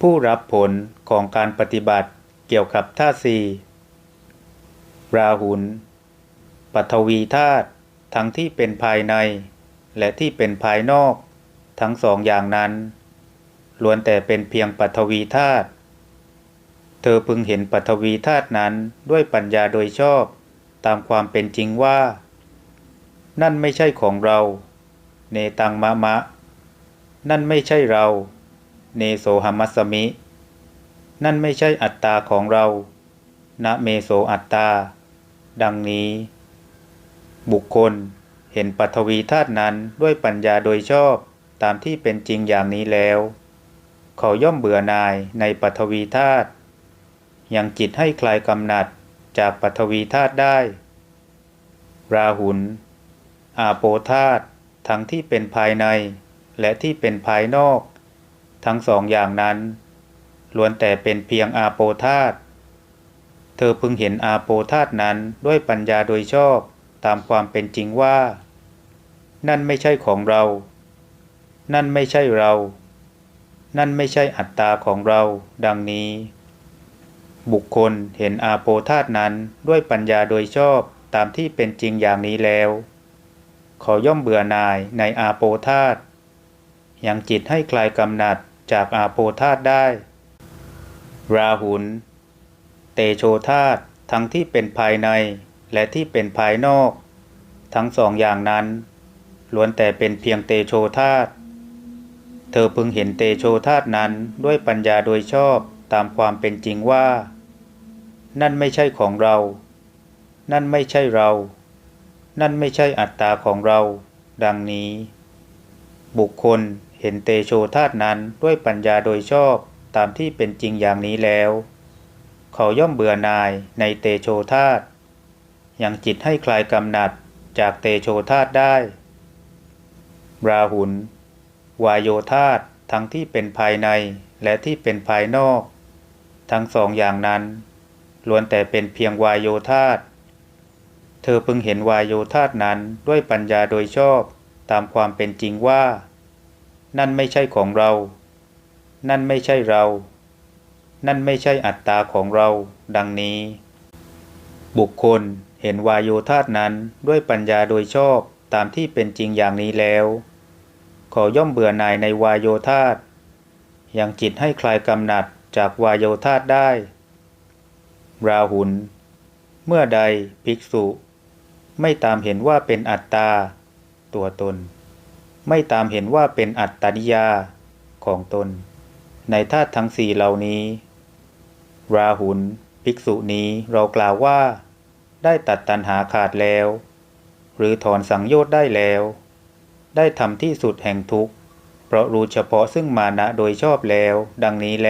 ผู้รับผลของการปฏิบัติเกี่ยวกับธาตุสี่ราหุลปฐวีธาตุทั้งที่เป็นภายใน และที่เป็นภายนอก ทั้งสองอย่างนั้นล้วนแต่เป็นเพียงปฐวีธาตุเธอพึงเห็นปฐวีธาตุนั้นด้วยปัญญาโดยชอบตามความเป็นจริงว่า นั่นไม่ใช่ของเรา เนตังมะมะ นั่นไม่ใช่เรา เนโสหมัสสมิ นั่นไม่ใช่อัตตาของเรานะเมโสอัตตา ดังนี้ บุคคลเห็นปัทวีธาตุนั้นด้วยปัญญาโดยชอบตามที่เป็นจริงอย่างนี้แล้ว เขาย่อมเบื่อนายในปัทวีธาตุยังจิตให้คลายกำหนัดจากปัทวีธาตุได้ ราหุล อาโปธาตุทั้งที่เป็นภายในและที่เป็นภายนอก ทั้งสองอย่างนั้นล้วนแต่เป็นเพียงอาโปธาตเธอพึงเห็นอาโปธาตนั้นด้วยปัญญาโดยชอบตามความเป็นจริงว่า นั่นไม่ใช่ของเรา นั่นไม่ใช่เรา นั่นไม่ใช่อัตตาของเรา ดังนี้ บุคคลเห็นอาโปธาตนั้นด้วยปัญญาโดยชอบตามที่เป็นจริงอย่างนี้แล้วขาย่อมเบื่อหน่ายในอาโปธาตยังจิตให้คลายกำหนัด จากอาโปธาตุได้ ราหุล เตโชธาตุทั้งที่เป็นภายในและที่เป็นภายนอก ทั้งสองอย่างนั้นล้วนแต่เป็นเพียงเตโชธาตุเธอพึงเห็นเตโชธาตุนั้นด้วยปัญญาโดยชอบตามความเป็นจริงว่า นั่นไม่ใช่ของเรา นั่นไม่ใช่เรา นั่นไม่ใช่อัตตาของเรา ดังนี้ บุคคล เห็นเตโชธาตุนั้นด้วยปัญญาโดยชอบตามที่เป็นจริงอย่างนี้แล้ว เขาย่อมเบื่อนายในเตโชธาตุยังจิตให้คลายกำหนัดจากเตโชธาตุได้ ราหุลวายโยธาตุทั้งที่เป็นภายในและที่เป็นภายนอก ทั้งสองอย่างนั้นล้วนแต่เป็นเพียงวายโยธาตุเธอพึงเห็นวายโยธาตุนั้นด้วยปัญญาโดยชอบตามความเป็นจริงว่า นั่นไม่ใช่ของเรา นั่นไม่ใช่เรา นั่นไม่ใช่อัตตาของเรา ดังนี้ บุคคลเห็นวายโยธาตนั้นด้วยปัญญาโดยชอบตามที่เป็นจริงอย่างนี้แล้วขาย่อมเบื่อหน่ายในวายโยธาตยังจิตให้คลายกำหนัดจากวายโยธาตได้ ราหุล เมื่อใดภิกษุ ไม่ตามเห็นว่าเป็นอัตตา ตัวตน ไม่ตามเห็นว่าเป็นอัตตานิยาของตน ในธาตุทั้งสี่เหล่านี้ ราหุลภิกษุนี้เรากล่าวว่า ได้ตัดตันหาขาดแล้ว หรือถอนสังโยชน์ได้แล้ว ได้ทำที่สุดแห่งทุกข์ เพราะรู้เฉพาะซึ่งมานะโดยชอบแล้ว ดังนี้แล